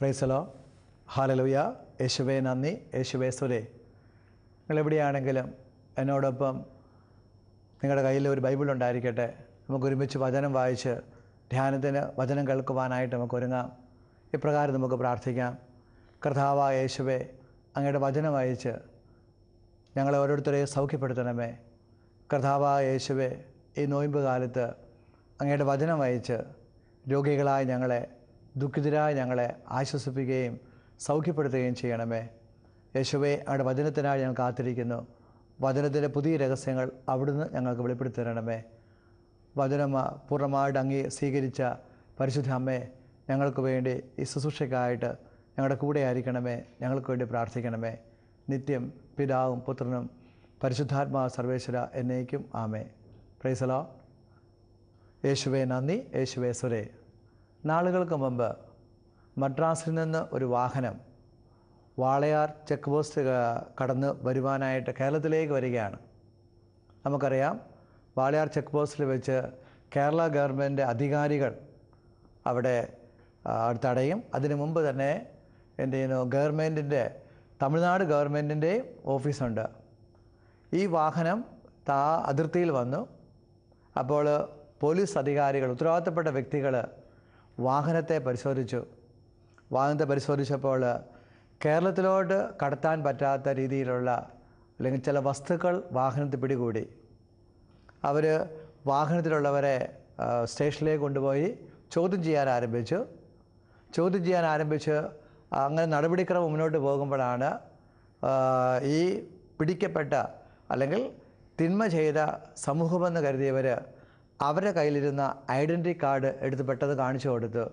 പ്രൈസലോ ഹാലലുയ യേശുവേ നന്ദി. യേശുവേ സുരേ നിങ്ങൾ എവിടെയാണെങ്കിലും എന്നോടൊപ്പം നിങ്ങളുടെ കയ്യിൽ ഒരു ബൈബിൾ ഉണ്ടായിരിക്കട്ടെ. നമുക്ക് ഒരുമിച്ച് വചനം വായിച്ച് ധ്യാനത്തിന് വചനം കേൾക്കുവാനായിട്ട് നമുക്ക് ഒരുങ്ങാം. ഇപ്രകാരം നമുക്ക് പ്രാർത്ഥിക്കാം. കർത്താവ യേശുവെ അങ്ങയുടെ വചനം വായിച്ച് ഞങ്ങളെ ഓരോരുത്തരെയും സൗഖ്യപ്പെടുത്തണമേ. കർത്താവ യേശുവെ ഈ നോയമ്പ് കാലത്ത് അങ്ങയുടെ വചനം വായിച്ച് രോഗികളായ ഞങ്ങളെ ദുഃഖിതരായ ഞങ്ങളെ ആശ്വസിപ്പിക്കുകയും സൗഖ്യപ്പെടുത്തുകയും ചെയ്യണമേ. യേശുവേ അങ്ങയുടെ വചനത്തിനായി ഞങ്ങൾ കാത്തിരിക്കുന്നു. വചനത്തിന്റെ പുതിയ രഹസ്യങ്ങൾ അവിടുന്ന് ഞങ്ങൾക്ക് വെളിപ്പെടുത്തി തരണമേ വചനം പൂർണമായിട്ട് അങ്ങേ സ്വീകരിച്ച പരിശുദ്ധ അമ്മേ ഞങ്ങൾക്ക് വേണ്ടി ഈ ശുശ്രൂഷയ്ക്കായിട്ട് ഞങ്ങളുടെ കൂടെ ആയിരിക്കണമേ. ഞങ്ങൾക്ക് വേണ്ടി പ്രാർത്ഥിക്കണമേ. നിത്യം പിതാവും പുത്രനും പരിശുദ്ധാത്മാ സർവേശ്വര എന്നേക്കും. ആമേ പ്രൈസലോ യേശുവേ നന്ദി. യേശുവേ സുരേ നാളുകൾക്ക് മുമ്പ് മദ്രാസിൽ നിന്ന് ഒരു വാഹനം വാളയാർ ചെക്ക് പോസ്റ്റ് കടന്ന് വരുവാനായിട്ട് കേരളത്തിലേക്ക് വരികയാണ്. നമുക്കറിയാം വാളയാർ ചെക്ക് പോസ്റ്റിൽ വെച്ച് കേരള ഗവൺമെന്റ് അധികാരികൾ അവിടെ തടയും. അതിനു മുമ്പ് തന്നെ ചെയ്യുന്നു ഗവൺമെന്റിന്റെ തമിഴ്നാട് ഗവൺമെന്റിന്റെയും ഓഫീസുണ്ട്. ഈ വാഹനം താ അതിർത്തിയിൽ വന്നു. അപ്പോൾ പോലീസ് അധികാരികൾ ഉത്തരവാദിത്തപ്പെട്ട വ്യക്തികൾ വാഹനത്തെ പരിശോധിച്ചു. വാഹനത്തെ പരിശോധിച്ചപ്പോൾ കേരളത്തിലോട്ട് കടത്താൻ പറ്റാത്ത രീതിയിലുള്ള അല്ലെങ്കിൽ ചില വസ്തുക്കൾ വാഹനത്തിൽ പിടികൂടി. അവർ വാഹനത്തിലുള്ളവരെ സ്റ്റേഷനിലേക്ക് കൊണ്ടുപോയി ചോദ്യം ചെയ്യാൻ ആരംഭിച്ചു. ചോദ്യം ചെയ്യാൻ ആരംഭിച്ച് അങ്ങനെ നടപടിക്രമം മുന്നോട്ട് പോകുമ്പോഴാണ് ഈ പിടിക്കപ്പെട്ട അല്ലെങ്കിൽ തിന്മ ചെയ്ത സമൂഹമെന്ന് കരുതിയവർ അവരുടെ കയ്യിലിരുന്ന ഐഡന്റി കാർഡ് എടുത്ത് പെട്ടെന്ന് കാണിച്ചു കൊടുത്തു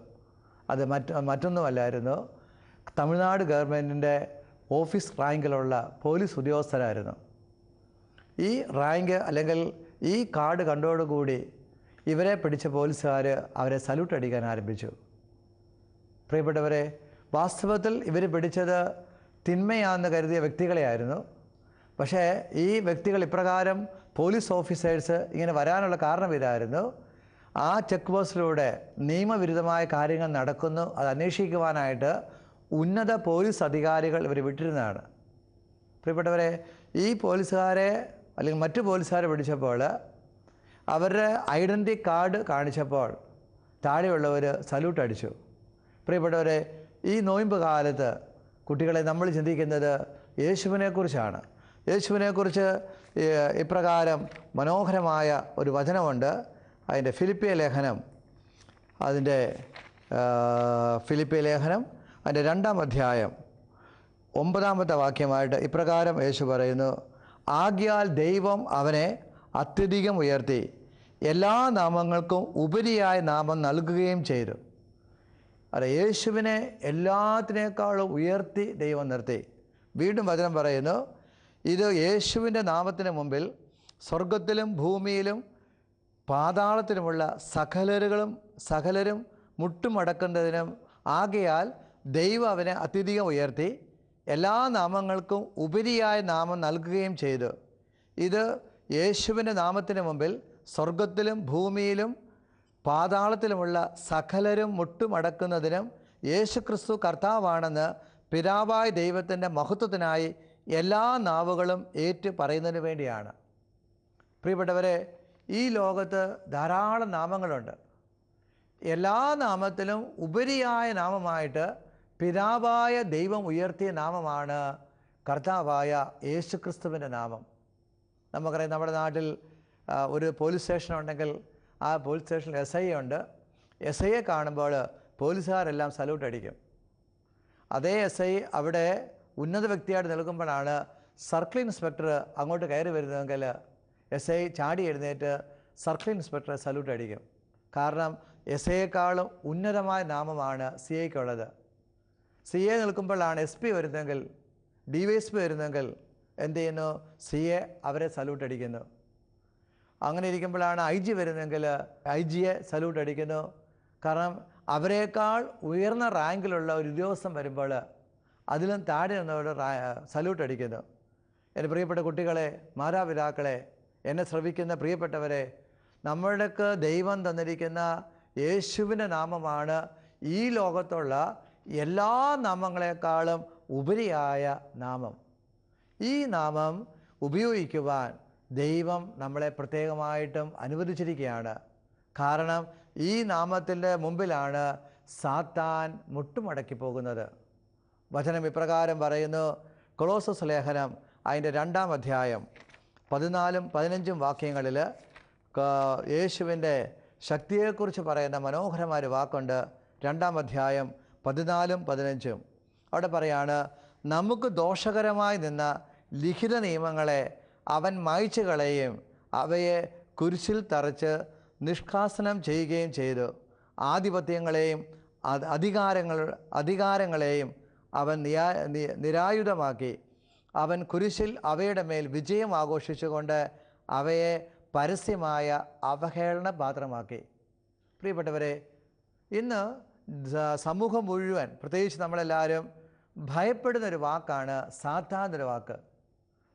അത് മറ്റ് മറ്റൊന്നുമല്ലായിരുന്നു. തമിഴ്നാട് ഗവൺമെന്റിന്റെ ഓഫീസ് റാങ്കിലുള്ള പോലീസ് ഉദ്യോഗസ്ഥരായിരുന്നു. ഈ റാങ്ക് അല്ലെങ്കിൽ ഈ കാർഡ് കണ്ടോടുകൂടി ഇവരെ പിടിച്ച പോലീസുകാർ അവരെ സല്യൂട്ട് അടിക്കാൻ ആരംഭിച്ചു. പ്രിയപ്പെട്ടവരെ വാസ്തവത്തിൽ ഇവർ പിടിച്ചത് തിന്മയാണെന്ന് കരുതിയ വ്യക്തികളെയായിരുന്നു. പക്ഷേ ഈ വ്യക്തികൾ ഇപ്രകാരം പോലീസ് ഓഫീസേഴ്സ് ഇങ്ങനെ വരാനുള്ള കാരണം ഇതായിരുന്നു. ആ ചെക്ക് പോസ്റ്റിലൂടെ നിയമവിരുദ്ധമായ കാര്യങ്ങൾ നടക്കുന്നു. അത് അന്വേഷിക്കുവാനായിട്ട് ഉന്നത പോലീസ് അധികാരികൾ ഇവർ വിട്ടിരുന്നതാണ്. പ്രിയപ്പെട്ടവരെ ഈ പോലീസുകാരെ അല്ലെങ്കിൽ മറ്റു പോലീസുകാരെ പിടിച്ചപ്പോൾ അവരുടെ ഐഡന്റി കാർഡ് കാണിച്ചപ്പോൾ താഴെയുള്ളവർ സല്യൂട്ട് അടിച്ചു. പ്രിയപ്പെട്ടവരെ ഈ നോയമ്പ് കാലത്ത് കുട്ടികളെ നമ്മൾ ചിന്തിക്കുന്നത് യേശുവിനെക്കുറിച്ചാണ്. യേശുവിനെക്കുറിച്ച് ഇപ്രകാരം മനോഹരമായ ഒരു വചനമുണ്ട്. അതിന്റെ ഫിലിപ്പിയ ലേഖനം അതിന്റെ ഫിലിപ്പിയ ലേഖനം അതിന്റെ രണ്ടാം അധ്യായം ഒമ്പതാമത്തെ വാക്യമായിട്ട് ഇപ്രകാരം യേശു പറയുന്നു ആകിയാൽ ദൈവം അവനെ അത്യധികം ഉയർത്തി എല്ലാ നാമങ്ങൾക്കും ഉപരിയായ നാമം നൽകുകയും ചെയ്തു. അല്ല യേശുവിനെ എല്ലാത്തിനേക്കാളും ഉയർത്തി ദൈവം നിർത്തി. വീണ്ടും വചനം പറയുന്നു ഇത് യേശുവിന്റെ നാമത്തിന് മുമ്പിൽ സ്വർഗത്തിലും ഭൂമിയിലും പാതാളത്തിലുമുള്ള സകലരുകളും സകലരും മുട്ടുമടക്കുന്നതിനും ആകയാൽ ദൈവം അവനെ അത്യധികം ഉയർത്തി എല്ലാ നാമങ്ങൾക്കും ഉപരിയായ നാമം നൽകുകയും ചെയ്തു. ഇത് യേശുവിന്റെ നാമത്തിന് മുമ്പിൽ സ്വർഗത്തിലും ഭൂമിയിലും പാതാളത്തിലുമുള്ള സകലരും മുട്ടുമടക്കുന്നതിനും യേശുക്രിസ്തു കർത്താവാണെന്ന് പിതാവായ ദൈവത്തിന്റെ മഹത്വത്തിനായി എല്ലാ നാവുകളും ഏറ്റു പറയുന്നതിന് വേണ്ടിയാണ്. പ്രിയപ്പെട്ടവരെ ഈ ലോകത്ത് ധാരാളം നാമങ്ങളുണ്ട്. എല്ലാ നാമത്തിലും ഉപരിയായ നാമമായിട്ട് പിതാവായ ദൈവം ഉയർത്തിയ നാമമാണ് കർത്താവായ യേശുക്രിസ്തുവിന്റെ നാമം. നമുക്കറിയാം നമ്മുടെ നാട്ടിൽ ഒരു പോലീസ് സ്റ്റേഷൻ ഉണ്ടെങ്കിൽ ആ പോലീസ് സ്റ്റേഷനിൽ എസ് ഐ ഉണ്ട്. എസ് ഐയെ കാണുമ്പോൾ പോലീസുകാരെല്ലാം സല്യൂട്ട് അടിക്കും. അതേ എസ് ഐ അവിടെ ഉന്നത വ്യക്തിയായിട്ട് നിൽക്കുമ്പോഴാണ് സർക്കിൾ ഇൻസ്പെക്ടർ അങ്ങോട്ട് കയറി വരുന്നതെങ്കിൽ എസ് ഐ ചാടി എഴുന്നേറ്റ് സർക്കിൾ ഇൻസ്പെക്ടറെ സല്യൂട്ട് അടിക്കും. കാരണം എസ് ഐയെക്കാളും ഉന്നതമായ നാമമാണ് സി ഐക്കുള്ളത്. സി എ നിൽക്കുമ്പോഴാണ് എസ് പി വരുന്നതെങ്കിൽ ഡി വൈ എസ് പി വരുന്നതെങ്കിൽ എന്ത് ചെയ്യുന്നു? സി എ അവരെ സല്യൂട്ട് അടിക്കുന്നു. അങ്ങനെ ഇരിക്കുമ്പോഴാണ് ഐ ജി വരുന്നതെങ്കിൽ ഐ ജിയെ സല്യൂട്ട് അടിക്കുന്നു. കാരണം അവരെക്കാൾ ഉയർന്ന റാങ്കിലുള്ള ഒരു ഉദ്യോഗസ്ഥൻ വരുമ്പോൾ അതിലും താഴെ നിന്നവർ സല്യൂട്ട് അടിക്കുന്നു. എന്റെ പ്രിയപ്പെട്ട കുട്ടികളെ മാതാപിതാക്കളെ എന്നെ ശ്രവിക്കുന്ന പ്രിയപ്പെട്ടവരെ നമ്മൾക്ക് ദൈവം തന്നിരിക്കുന്ന യേശുവിന്റെ നാമമാണ് ഈ ലോകത്തുള്ള എല്ലാ നാമങ്ങളെക്കാളും ഉപരിയായ നാമം. ഈ നാമം ഉപയോഗിക്കുവാൻ ദൈവം നമ്മളെ പ്രത്യേകമായിട്ടും അനുവദിച്ചിരിക്കുകയാണ്. കാരണം ഈ നാമത്തിന്റെ മുമ്പിലാണ് സാത്താൻ മുട്ടുമടക്കി പോകുന്നത് വചനം ഇപ്രകാരം പറയുന്നു. കൊളോസസ് ലേഖനം അതിന്റെ രണ്ടാം അധ്യായം പതിനാലും പതിനഞ്ചും വാക്യങ്ങളിൽ യേശുവിന്റെ ശക്തിയെക്കുറിച്ച് പറയുന്ന മനോഹരമായ ഒരു വാക്കുണ്ട്. രണ്ടാം അധ്യായം പതിനാലും പതിനഞ്ചും. അവിടെ പറയാണ് നമുക്ക് ദോഷകരമായി നിന്ന ലിഖിത നിയമങ്ങളെ അവൻ മായ്ച്ചു കളയുകയും അവയെ കുരിശിൽ തറച്ച് നിഷ്കാസനം ചെയ്യുകയും ചെയ്തു. ആധിപത്യങ്ങളെയും അധികാരങ്ങൾ അധികാരങ്ങളെയും അവൻ നിയാ നിരായുധമാക്കി. അവൻ കുരിശിൽ അവയുടെ മേൽ വിജയം ആഘോഷിച്ചുകൊണ്ട് അവയെ പരസ്യമായ അവഹേളന പാത്രമാക്കി പ്രിയപ്പെട്ടവരെ ഇന്ന് സമൂഹം മുഴുവൻ പ്രത്യേകിച്ച് നമ്മളെല്ലാവരും ഭയപ്പെടുന്ന ഒരു വാക്കാണ് സാത്താൻ എന്നൊരു വാക്ക്.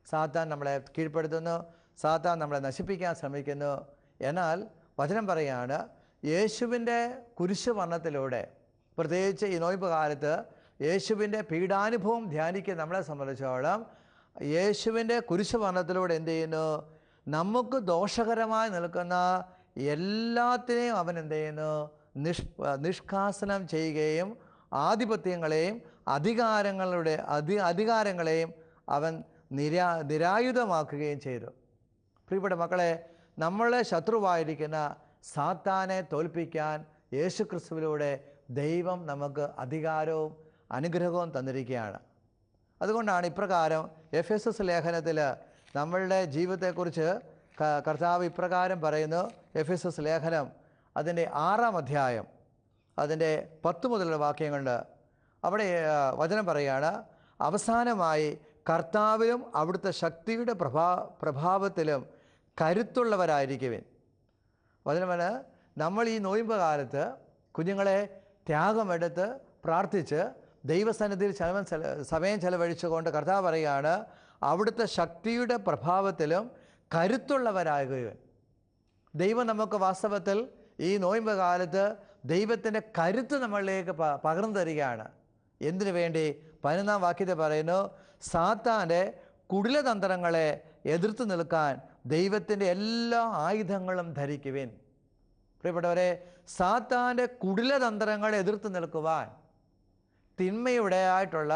സാത്താൻ നമ്മളെ കീഴ്പ്പെടുത്തുന്നു സാത്താൻ നമ്മളെ നശിപ്പിക്കാൻ ശ്രമിക്കുന്നു. എന്നാൽ വചനം പറയാണ് യേശുവിന്റെ കുരിശ് വർണത്തിലൂടെ പ്രത്യേകിച്ച് ഈ നോയ്പ് കാലത്ത് യേശുവിന്റെ പീഡാനുഭവം ധ്യാനിക്കുക നമ്മളെ സംബന്ധിച്ചോളം യേശുവിന്റെ കുരിശു വർണത്തിലൂടെ എന്ത് ചെയ്യുന്നു? നമുക്ക് ദോഷകരമായി നിൽക്കുന്ന എല്ലാത്തിനെയും അവൻ എന്ത് ചെയ്യുന്നു? നിഷ് നിഷ്കാസനം ചെയ്യുകയും ആധിപത്യങ്ങളെയും അധികാരങ്ങളുടെ അധി അധികാരങ്ങളെയും അവൻ നിരാ നിരായുധമാക്കുകയും ചെയ്തു. പ്രിയപ്പെട്ട മക്കളെ നമ്മളെ ശത്രുവായിരിക്കുന്ന സാത്താനെ തോൽപ്പിക്കാൻ യേശുക്രിസ്തുവിലൂടെ ദൈവം നമുക്ക് അധികാരവും അനുഗ്രഹവും തന്നിരിക്കുകയാണ്. അതുകൊണ്ടാണ് ഇപ്രകാരം എഫ് എസ് എസ് ലേഖനത്തിൽ നമ്മളുടെ ജീവിതത്തെക്കുറിച്ച് കർത്താവ് ഇപ്രകാരം പറയുന്നു. എഫ് എസ് എസ് ലേഖനം അതിന്റെ ആറാം അധ്യായം അതിന്റെ പത്ത് മുതലുള്ള വാക്യങ്ങളുണ്ട് അവിടെ വചനം പറയുകയാണ്. അവസാനമായി കർത്താവിലും അവിടുത്തെ ശക്തിയുടെ പ്രഭാ പ്രഭാവത്തിലും കരുത്തുള്ളവരായിരിക്കുവിൻ. വചനമന് നമ്മൾ ഈ നോയമ്പ് കാലത്ത് കുഞ്ഞുങ്ങളെ ത്യാഗമെടുത്ത് പ്രാർത്ഥിച്ച് ദൈവസന്നിധിയിൽ ചെലവൻ സമയം ചെലവഴിച്ചുകൊണ്ട് കർത്താവ് പറയുകയാണ് അവിടുത്തെ ശക്തിയുടെ പ്രഭാവത്തിലും കരുത്തുള്ളവരാകുകയും ദൈവം നമുക്ക് വാസ്തവത്തിൽ ഈ നോയമ്പ് കാലത്ത് ദൈവത്തിന്റെ കരുത്ത് നമ്മളിലേക്ക് പകർന്നു തരികയാണ്. എന്തിനു വേണ്ടി? പതിനൊന്നാം വാക്യത്തെ പറയുന്നു സാത്താന്റെ കുടിലതന്ത്രങ്ങളെ എതിർത്ത് നിൽക്കാൻ ദൈവത്തിന്റെ എല്ലാ ആയുധങ്ങളും ധരിക്കുവിൻ. പ്രിയപ്പെട്ടവരെ സാത്താന്റെ കുടിലതന്ത്രങ്ങളെ എതിർത്ത് നിൽക്കുവാൻ തിന്മയുടെ ആയിട്ടുള്ള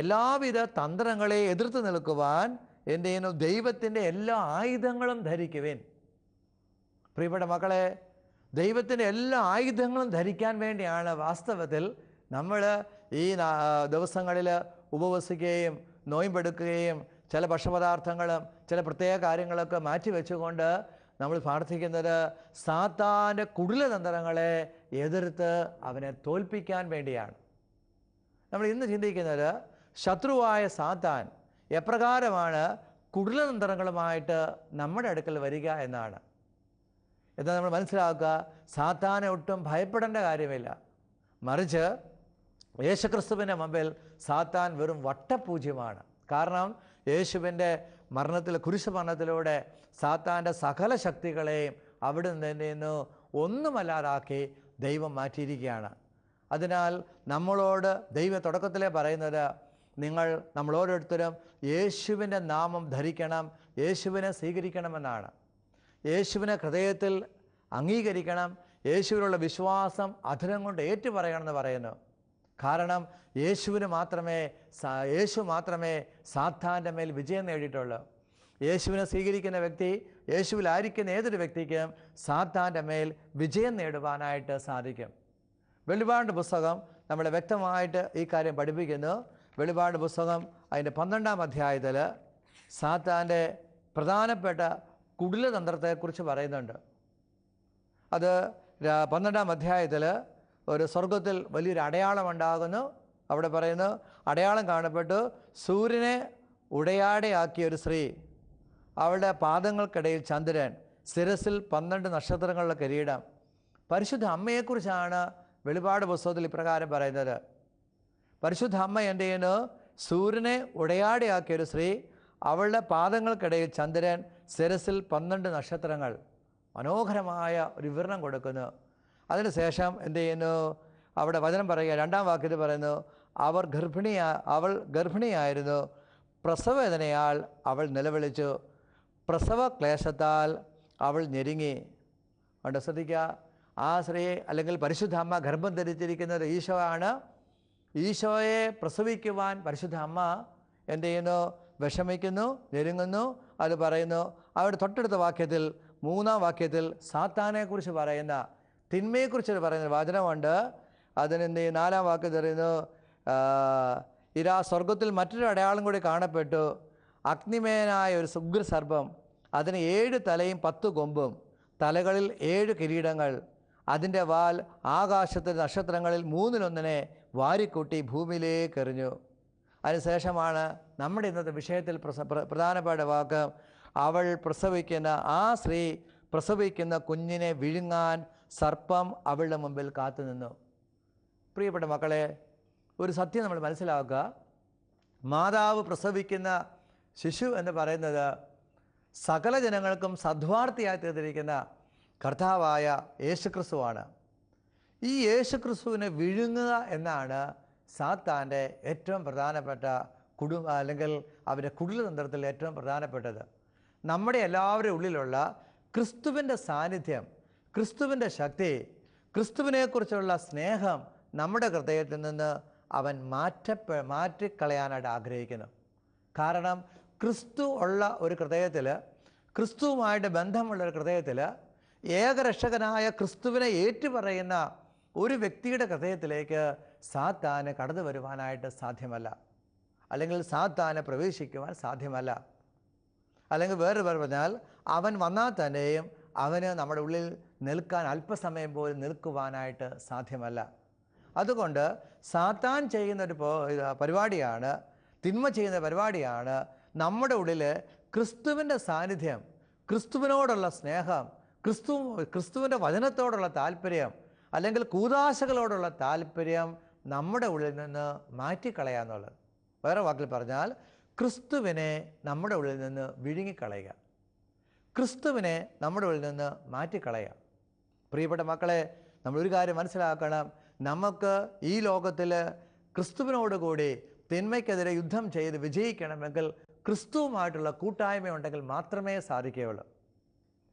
എല്ലാവിധ തന്ത്രങ്ങളെ എതിർത്ത് നിൽക്കുവാൻ എന്റെ ദൈവത്തിന്റെ എല്ലാ ആയുധങ്ങളും ധരിക്കുവേൻ. പ്രിയപ്പെട്ട മക്കളെ ദൈവത്തിന്റെ എല്ലാ ആയുധങ്ങളും ധരിക്കാൻ വേണ്ടിയാണ് വാസ്തവത്തിൽ നമ്മൾ ഈ ദിവസങ്ങളിൽ ഉപവസിക്കുകയും നോയമ്പെടുക്കുകയും ചില ഭക്ഷപദാർത്ഥങ്ങളും ചില പ്രത്യേക കാര്യങ്ങളൊക്കെ മാറ്റി വെച്ചുകൊണ്ട് നമ്മൾ പ്രാർത്ഥിക്കുന്നത് സാത്താന്റെ കുടിലതന്ത്രങ്ങളെ എതിർത്ത് അവനെ തോൽപ്പിക്കാൻ വേണ്ടിയാണ്. നമ്മൾ ഇന്ന് ചിന്തിക്കുന്നത് ശത്രുവായ സാത്താൻ എപ്രകാരമാണ് കുടിലതന്ത്രങ്ങളുമായിട്ട് നമ്മുടെ അടുക്കൽ വരിക എന്നാണ്. എന്നാൽ നമ്മൾ മനസ്സിലാക്കുക? സാത്താനെ ഒട്ടും ഭയപ്പെടേണ്ട കാര്യമില്ല. മറിച്ച് യേശുക്രിസ്തുവിന്റെ മുമ്പിൽ സാത്താൻ വെറും വട്ടപൂജ്യമാണ്. കാരണം യേശുവിന്റെ മരണത്തിൽ കുരിശ് മരണത്തിലൂടെ സാത്താന്റെ സകല ശക്തികളെയും അവിടെ നിന്ന് ഒന്നുമല്ലാതാക്കി ദൈവം മാറ്റിയിരിക്കുകയാണ്. അതിനാൽ നമ്മളോട് ദൈവ തുടക്കത്തിലേ പറയുന്നത് നിങ്ങൾ നമ്മൾ ഓരോരുത്തരും യേശുവിന്റെ നാമം ധരിക്കണം യേശുവിനെ സ്വീകരിക്കണമെന്നാണ്. യേശുവിനെ ഹൃദയത്തിൽ അംഗീകരിക്കണം യേശുവിനുള്ള വിശ്വാസം അധരം കൊണ്ട് ഏറ്റുപറയണമെന്ന് പറയുന്നു. കാരണം യേശുവിന് മാത്രമേ യേശു മാത്രമേ സാത്താന്റെ മേൽ വിജയം നേടിയിട്ടുള്ളൂ. യേശുവിനെ സ്വീകരിക്കുന്ന വ്യക്തി യേശുവിലായിരിക്കുന്ന ഏതൊരു വ്യക്തിക്കും സാത്താന്റെ മേൽ വിജയം നേടുവാനായിട്ട് സാധിക്കും. വെളിപാട് പുസ്തകം നമ്മളെ വ്യക്തമായിട്ട് ഈ കാര്യം പഠിപ്പിക്കുന്നു. വെളിപാട് പുസ്തകം അതിന്റെ പന്ത്രണ്ടാം അധ്യായത്തിൽ സാത്താന്റെ പ്രധാനപ്പെട്ട കുടിലതന്ത്രത്തെക്കുറിച്ച് പറയുന്നുണ്ട്. അത് പന്ത്രണ്ടാം അധ്യായത്തിൽ ഒരു സ്വർഗത്തിൽ വലിയൊരു അടയാളം ഉണ്ടാകുന്നു. അവിടെ പറയുന്നു അടയാളം കാണപ്പെട്ടു. സൂര്യനെ ഉടയാടയാക്കിയ ഒരു സ്ത്രീ അവളുടെ പാദങ്ങൾക്കിടയിൽ ചന്ദ്രൻ ശിരസിൽ പന്ത്രണ്ട് നക്ഷത്രങ്ങളുടെ കിരീടം. പരിശുദ്ധ അമ്മയെക്കുറിച്ചാണ് വെളിപാട് പുസ്തകത്തിൽ ഇപ്രകാരം പറയുന്നത് പരിശുദ്ധ അമ്മ എന്ത് ചെയ്യുന്നു സൂര്യനെ ഉടയാടിയാക്കിയ ഒരു സ്ത്രീ അവളുടെ പാദങ്ങൾക്കിടയിൽ ചന്ദ്രൻ ശിരസിൽ പന്ത്രണ്ട് നക്ഷത്രങ്ങൾ മനോഹരമായ ഒരു വിവരണം കൊടുക്കുന്നു. അതിനുശേഷം എന്ത് ചെയ്യുന്നു അവിടെ വചനം പറയുക രണ്ടാം വാക്യത്തിൽ പറയുന്നു അവർ ഗർഭിണിയാ അവൾ ഗർഭിണിയായിരുന്നു. പ്രസവവേദനയാൽ അവൾ നിലവിളിച്ചു. പ്രസവ ക്ലേശത്താൽ അവൾ ഞെരുങ്ങി. അതുകൊണ്ട് ശ്രദ്ധിക്കുക. ആ സ്ത്രീ അല്ലെങ്കിൽ പരിശുദ്ധ അമ്മ ഗർഭം ധരിച്ചിരിക്കുന്നത് ഈശോ ആണ് ഈശോയെ പ്രസവിക്കുവാൻ പരിശുദ്ധ അമ്മ എന്ത് ചെയ്യുന്നു? വിഷമിക്കുന്നു ഞെരുങ്ങുന്നു. അത് പറയുന്നു അവിടെ തൊട്ടടുത്ത വാക്യത്തിൽ മൂന്നാം വാക്യത്തിൽ സാത്താനെക്കുറിച്ച് പറയുന്ന തിന്മയെക്കുറിച്ച് പറയുന്ന വചനമുണ്ട്. അതിന് എന്ത് ചെയ്യും? നാലാം വാക്ക് പറയുന്നു ഇരാ സ്വർഗത്തിൽ മറ്റൊരു അടയാളം കൂടി കാണപ്പെട്ടു. അഗ്നിമേനായ ഒരു സുഗ്ര സർപ്പം അതിന് ഏഴ് തലയും പത്ത് കൊമ്പും തലകളിൽ ഏഴ് കിരീടങ്ങൾ അതിന്റെ വാൽ ആകാശത്തെ നക്ഷത്രങ്ങളിൽ മൂന്നിലൊന്നിനെ വാരിക്കൂട്ടി ഭൂമിയിലേക്ക് എറിഞ്ഞു. അതിനുശേഷമാണ് നമ്മുടെ ഇന്നത്തെ വിഷയത്തിൽ പ്രധാനപ്പെട്ട വാക്ക് അവൾ പ്രസവിക്കുന്ന ആ സ്ത്രീ പ്രസവിക്കുന്ന കുഞ്ഞിനെ വിഴുങ്ങാൻ സർപ്പം അവളുടെ മുമ്പിൽ കാത്തുനിന്നു. പ്രിയപ്പെട്ട മക്കളെ ഒരു സത്യം നമ്മൾ മനസ്സിലാക്കുക. മാതാവ് പ്രസവിക്കുന്ന ശിശു എന്ന് പറയുന്നത് സകല ജനങ്ങൾക്കും സദ്വാർത്ഥിയായി തീർന്നിരിക്കുന്ന കർത്താവായ യേശുക്രിസ്തുവാണ്. ഈ യേശുക്രിസ്തുവിനെ വിഴുങ്ങുക എന്നാണ് സാത്താന്റെ ഏറ്റവും പ്രധാനപ്പെട്ട കുടുംബ അല്ലെങ്കിൽ അവന്റെ കുടിലതന്ത്രത്തിൽ ഏറ്റവും പ്രധാനപ്പെട്ടത്. നമ്മുടെ എല്ലാവരുടെ ഉള്ളിലുള്ള ക്രിസ്തുവിന്റെ സാന്നിധ്യം ക്രിസ്തുവിന്റെ ശക്തി ക്രിസ്തുവിനെക്കുറിച്ചുള്ള സ്നേഹം നമ്മുടെ ഹൃദയത്തിൽ നിന്ന് അവൻ മാറ്റപ്പെ മാറ്റിക്കളയാനായിട്ട് ആഗ്രഹിക്കുന്നു. കാരണം ക്രിസ്തു ഉള്ള ഒരു ഹൃദയത്തിൽ ക്രിസ്തുവുമായിട്ട് ബന്ധമുള്ള ഒരു ഹൃദയത്തിൽ ഏകരക്ഷകനായ ക്രിസ്തുവിനെ ഏറ്റുപറയുന്ന ഒരു വ്യക്തിയുടെ ഹൃദയത്തിലേക്ക് സാത്താന് കടന്നു വരുവാനായിട്ട് സാധ്യമല്ല. അല്ലെങ്കിൽ സാത്താന് പ്രവേശിക്കുവാൻ സാധ്യമല്ല. അല്ലെങ്കിൽ വേറെ പേർ പറഞ്ഞാൽ അവൻ വന്നാൽ തന്നെയും അവന് നമ്മുടെ ഉള്ളിൽ നിൽക്കാൻ അല്പസമയം പോലും നിൽക്കുവാനായിട്ട് സാധ്യമല്ല. അതുകൊണ്ട് സാത്താൻ ചെയ്യുന്ന ഒരു പരിപാടിയാണ് തിന്മ ചെയ്യുന്ന പരിപാടിയാണ് നമ്മുടെ ഉള്ളിൽ ക്രിസ്തുവിന്റെ സാന്നിധ്യം ക്രിസ്തുവിനോടുള്ള സ്നേഹം ക്രിസ്തു ക്രിസ്തുവിന്റെ വചനത്തോടുള്ള താല്പര്യം അല്ലെങ്കിൽ കൂതാശകളോടുള്ള താല്പര്യം നമ്മുടെ ഉള്ളിൽ നിന്ന് മാറ്റിക്കളയാന്നുള്ളത് വേറെ വാക്കിൽ പറഞ്ഞാൽ ക്രിസ്തുവിനെ നമ്മുടെ ഉള്ളിൽ നിന്ന് വിഴുങ്ങിക്കളയുക. ക്രിസ്തുവിനെ നമ്മുടെ ഉള്ളിൽ നിന്ന് മാറ്റിക്കളയുക. പ്രിയപ്പെട്ട മക്കളെ നമ്മളൊരു കാര്യം മനസ്സിലാക്കണം. നമുക്ക് ഈ ലോകത്തിൽ ക്രിസ്തുവിനോട് കൂടി തിന്മയ്ക്കെതിരെ യുദ്ധം ചെയ്ത് വിജയിക്കണമെങ്കിൽ ക്രിസ്തുവുമായിട്ടുള്ള കൂട്ടായ്മ ഉണ്ടെങ്കിൽ മാത്രമേ സാധിക്കുകയുള്ളൂ.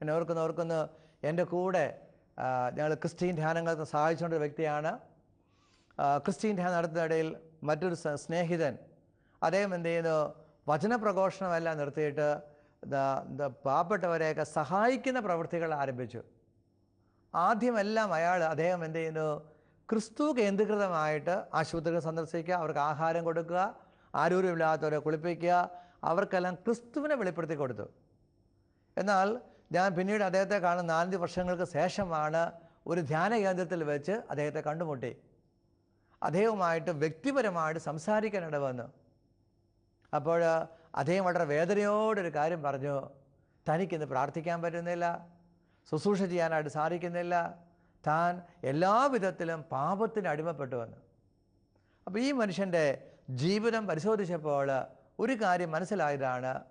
എന്നെ ഓർക്കുന്ന ഓർക്കുന്ന. എന്റെ കൂടെ ഞങ്ങൾ ക്രിസ്ത്യൻ ധ്യാനങ്ങൾക്ക് സഹായിച്ചുകൊണ്ട വ്യക്തിയാണ്. ക്രിസ്ത്യൻ ധ്യാനം നടത്തുന്നതിടയിൽ മറ്റൊരു സ്നേഹിതൻ. അദ്ദേഹം എന്ത് ചെയ്യുന്നു? വചനപ്രഘോഷണമെല്ലാം നിർത്തിയിട്ട് പാവപ്പെട്ടവരെയൊക്കെ സഹായിക്കുന്ന പ്രവൃത്തികൾ ആരംഭിച്ചു. ആദ്യമെല്ലാം അയാൾ അദ്ദേഹം എന്ത് ചെയ്യുന്നു? ക്രിസ്തു കേന്ദ്രീകൃതമായിട്ട് ആശുപത്രികൾ സന്ദർശിക്കുക അവർക്ക് ആഹാരം കൊടുക്കുക ആരോഗ്യമില്ലാത്തവരെ കുളിപ്പിക്കുക അവർക്കെല്ലാം ക്രിസ്തുവിനെ വെളിപ്പെടുത്തി കൊടുത്തു. എന്നാൽ ഞാൻ പിന്നീട് അദ്ദേഹത്തെ കാണുന്ന നാലഞ്ച് വർഷങ്ങൾക്ക് ശേഷമാണ് ഒരു ധ്യാന കേന്ദ്രത്തിൽ വെച്ച് അദ്ദേഹത്തെ കണ്ടുമുട്ടി. അദ്ദേഹവുമായിട്ട് വ്യക്തിപരമായിട്ട് സംസാരിക്കാനിട വന്നു അപ്പോൾ അദ്ദേഹം വളരെ വേദനയോടൊരു കാര്യം പറഞ്ഞു. തനിക്കിന്ന് പ്രാർത്ഥിക്കാൻ പറ്റുന്നില്ല. ശുശ്രൂഷ ചെയ്യാനായിട്ട് സാധിക്കുന്നില്ല. താൻ എല്ലാ വിധത്തിലും പാപത്തിന് അടിമപ്പെട്ടു വന്നു. അപ്പോൾ ഈ മനുഷ്യന്റെ ജീവിതം പരിശോധിച്ചപ്പോൾ ഒരു കാര്യം മനസ്സിലായതാണ്.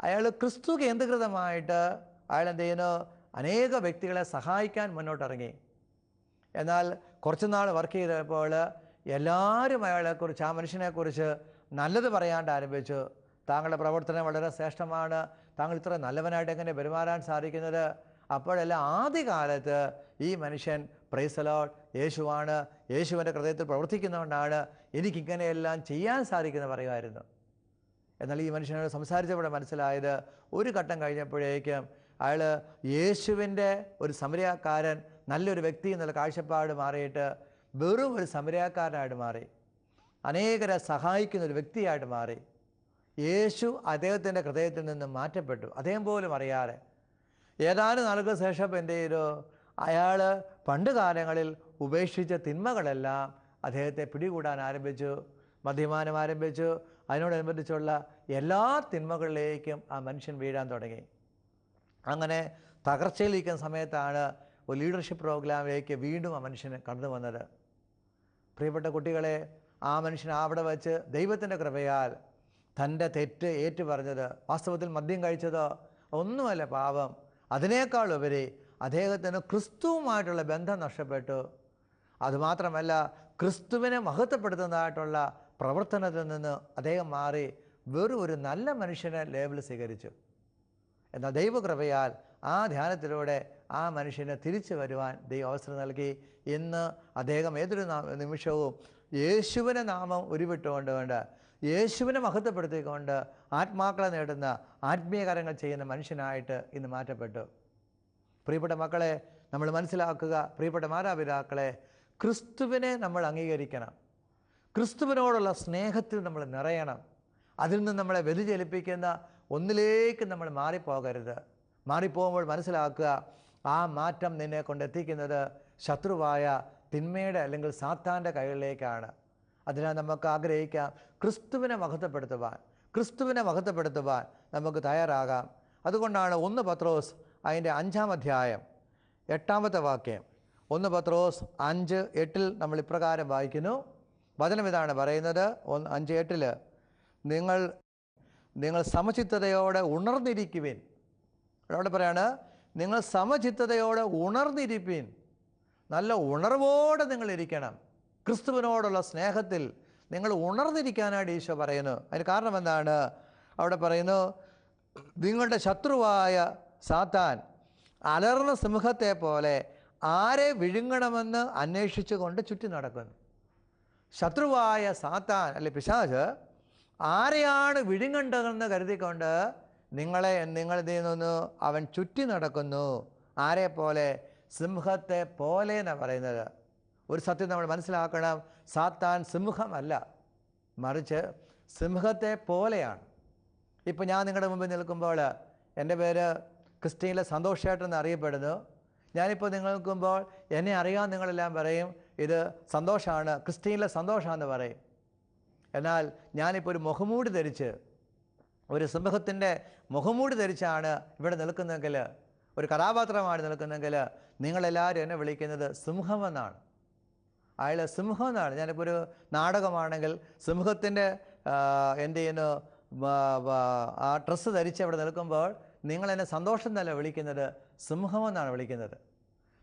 അയാൾ ക്രിസ്തു കേന്ദ്രീകൃതമായിട്ട് അയാൾ എന്ത് ചെയ്യുന്നു അനേക വ്യക്തികളെ സഹായിക്കാൻ മുന്നോട്ടിറങ്ങി. എന്നാൽ കുറച്ച് നാൾ വർക്ക് ചെയ്തപ്പോൾ എല്ലാവരും അയാളെക്കുറിച്ച് ആ മനുഷ്യനെക്കുറിച്ച് നല്ലത് പറയാണ്ട് ആരംഭിച്ചു. താങ്കളുടെ പ്രവർത്തനം വളരെ ശ്രേഷ്ഠമാണ്. താങ്കൾ ഇത്ര നല്ലവനായിട്ട് എങ്ങനെ പെരുമാറാൻ സാധിക്കുന്നത്? അപ്പോഴെല്ലാം ആദ്യകാലത്ത് ഈ മനുഷ്യൻ പ്രൈസലോട്ട് യേശുവാണ്. യേശുവിന്റെ ഹൃദയത്തിൽ പ്രവർത്തിക്കുന്നതുകൊണ്ടാണ് എനിക്കിങ്ങനെയെല്ലാം ചെയ്യാൻ സാധിക്കുന്നത് പറയുമായിരുന്നു. എന്നാൽ ഈ മനുഷ്യനോട് സംസാരിച്ചപ്പോൾ മനസ്സിലായത് ഒരു ഘട്ടം കഴിഞ്ഞപ്പോഴേക്കും അയാൾ യേശുവിന്റെ ഒരു സമരക്കാരൻ നല്ലൊരു വ്യക്തി എന്നുള്ള കാഴ്ചപ്പാട് മാറിയിട്ട് വെറും ഒരു സമരക്കാരനായിട്ട് മാറി. അനേകരെ സഹായിക്കുന്ന ഒരു വ്യക്തിയായിട്ട് മാറി. യേശു അദ്ദേഹത്തിന്റെ ഹൃദയത്തിൽ നിന്ന് മാറ്റപ്പെട്ടു. അദ്ദേഹം പോലും അറിയാതെ. ഏതാനും നാളുകൾക്ക് ശേഷം എന്റെ ഒരു അയാൾ പണ്ട് കാലങ്ങളിൽ ഉപേക്ഷിച്ച തിന്മകളെല്ലാം അദ്ദേഹത്തെ പിടികൂടാൻ ആരംഭിച്ചു മദ്യപാനം ആരംഭിച്ചു. അതിനോടനുബന്ധിച്ചുള്ള എല്ലാ തിന്മകളിലേക്കും ആ മനുഷ്യൻ വീഴാൻ തുടങ്ങി. അങ്ങനെ തകർച്ചയിലിരിക്കുന്ന സമയത്താണ് ഒരു ലീഡർഷിപ്പ് പ്രോഗ്രാമിലേക്ക് വീണ്ടും ആ മനുഷ്യന് കടന്നു വന്നത്. പ്രിയപ്പെട്ട കുട്ടികളെ ആ മനുഷ്യൻ അവിടെ വെച്ച് ദൈവത്തിന്റെ കൃപയാൽ തന്റെ തെറ്റ് ഏറ്റു പറഞ്ഞത് വാസ്തവത്തിൽ മദ്യം കഴിച്ചത് ഒന്നുമല്ല പാപം. അതിനേക്കാൾ ഉപരി അദ്ദേഹത്തിന് ക്രിസ്തുവുമായിട്ടുള്ള ബന്ധം നഷ്ടപ്പെട്ടു. അതുമാത്രമല്ല ക്രിസ്തുവിനെ മഹത്വപ്പെടുത്തുന്നതായിട്ടുള്ള പ്രവർത്തനത്തിൽ നിന്ന് അദ്ദേഹം മാറി വെറും ഒരു നല്ല മനുഷ്യനെ ലേബിൾ സ്വീകരിച്ചു. എന്നാൽ ദൈവകൃപയാൽ ആ ധ്യാനത്തിലൂടെ ആ മനുഷ്യന് തിരിച്ചു വരുവാൻ ദൈവം അവസരം നൽകി. ഇന്ന് അദ്ദേഹം ഏതൊരു നിമിഷവും യേശുവിനെ നാമം ഉരുവിട്ടുകൊണ്ട് കൊണ്ട് യേശുവിനെ മഹത്വപ്പെടുത്തിക്കൊണ്ട് ആത്മാക്കളെ നേടുന്ന ആത്മീയകാരങ്ങൾ ചെയ്യുന്ന മനുഷ്യനായിട്ട് ഇന്ന് മാറ്റപ്പെട്ടു. പ്രിയപ്പെട്ട മക്കളെ നമ്മൾ മനസ്സിലാക്കുക പ്രിയപ്പെട്ട മാതാപിതാക്കളെ ക്രിസ്തുവിനെ നമ്മൾ അംഗീകരിക്കണം. ക്രിസ്തുവിനോടുള്ള സ്നേഹത്തിൽ നമ്മൾ നിറയണം. അതിൽ നിന്ന് നമ്മളെ വ്യതിചലിപ്പിക്കുന്ന ഒന്നിലേക്ക് നമ്മൾ മാറിപ്പോകരുത്. മാറിപ്പോകുമ്പോൾ മനസ്സിലാക്കുക ആ മാറ്റം നിന്നെ കൊണ്ടെത്തിക്കുന്നത് ശത്രുവായ തിന്മയുടെ അല്ലെങ്കിൽ സാത്താന്റെ കൈകളിലേക്കാണ്. അതിനാൽ നമുക്ക് ആഗ്രഹിക്കാം ക്രിസ്തുവിനെ മഹത്വപ്പെടുത്തുവാൻ ക്രിസ്തുവിനെ മഹത്വപ്പെടുത്തുവാൻ നമുക്ക് തയ്യാറാകാം. അതുകൊണ്ടാണ് ഒന്ന് പത്രോസ് അതിന്റെ അഞ്ചാം അധ്യായം എട്ടാമത്തെ വാക്യം. ഒന്ന് പത്രോസ് അഞ്ച് എട്ടിൽ നമ്മൾ ഇപ്രകാരം വായിക്കുന്നു. വചനം ഇതാണ് പറയുന്നത്. ഒന്ന് അഞ്ച് എട്ടിൽ നിങ്ങൾ നിങ്ങൾ സമചിത്തതയോടെ ഉണർന്നിരിക്കുവിൻ. അവിടെ പറയാണ് നിങ്ങൾ സമചിത്തതയോടെ ഉണർന്നിരിപ്പീൻ. നല്ല ഉണർവോടെ നിങ്ങൾ ഇരിക്കണം. ക്രിസ്തുവിനോടുള്ള സ്നേഹത്തിൽ നിങ്ങൾ ഉണർന്നിരിക്കാനായിട്ട് ഈശോ പറയുന്നു. അതിന് കാരണം എന്താണ്? അവിടെ പറയുന്നു നിങ്ങളുടെ ശത്രുവായ സാത്താൻ അലർന്ന സിംഹത്തെ പോലെ ആരെ വിഴുങ്ങണമെന്ന് അന്വേഷിച്ചു കൊണ്ട് ചുറ്റി നടക്കുന്നു. ശത്രുവായ സാത്താൻ അല്ലെ പിശാച് ആരെയാണ് വിഴുങ്ങേണ്ടതെന്ന് കരുതിക്കൊണ്ട് നിങ്ങളെ നിങ്ങൾ എന്ത് അവൻ ചുറ്റി നടക്കുന്നു. ആരെ പോലെ? സിംഹത്തെ പോലെ എന്നാണ് പറയുന്നത്. ഒരു സത്യം നമ്മൾ മനസ്സിലാക്കണം. സാത്താൻ സിംഹമല്ല. മറിച്ച് സിംഹത്തെ പോലെയാണ്. ഇപ്പോൾ ഞാൻ നിങ്ങളുടെ മുമ്പിൽ നിൽക്കുമ്പോൾ എന്റെ പേര് ക്രിസ്ത്യനിലെ സന്തോഷേട്ടെന്ന് അറിയപ്പെടുന്നു ഞാനിപ്പോൾ നിങ്ങൾ നിൽക്കുമ്പോൾ എന്നെ അറിയാൻ നിങ്ങളെല്ലാം പറയും ഇത് സന്തോഷമാണ് ക്രിസ്ത്യനിലെ സന്തോഷമാണെന്ന് പറയും. എന്നാൽ ഞാനിപ്പോൾ ഒരു മുഖമൂടി ധരിച്ച് ഒരു സിംഹത്തിന്റെ മുഖമൂടി ധരിച്ചാണ് ഇവിടെ നിൽക്കുന്നതെങ്കിൽ ഒരു കഥാപാത്രമാണ് നിൽക്കുന്നതെങ്കിൽ നിങ്ങളെല്ലാവരും എന്നെ വിളിക്കുന്നത് സിംഹമെന്നാണ് അയാൾ സിംഹം എന്നാണ്. ഞാനിപ്പോൾ ഒരു നാടകമാണെങ്കിൽ സിംഹത്തിന്റെ എന്ത് ചെയ്യുന്നു ആ ഡ്രസ്സ് ധരിച്ച് അവിടെ നിൽക്കുമ്പോൾ നിങ്ങളെന്നെ സന്തോഷം തന്നെ വിളിക്കുന്നത് സിംഹമെന്നാണ് വിളിക്കുന്നത്.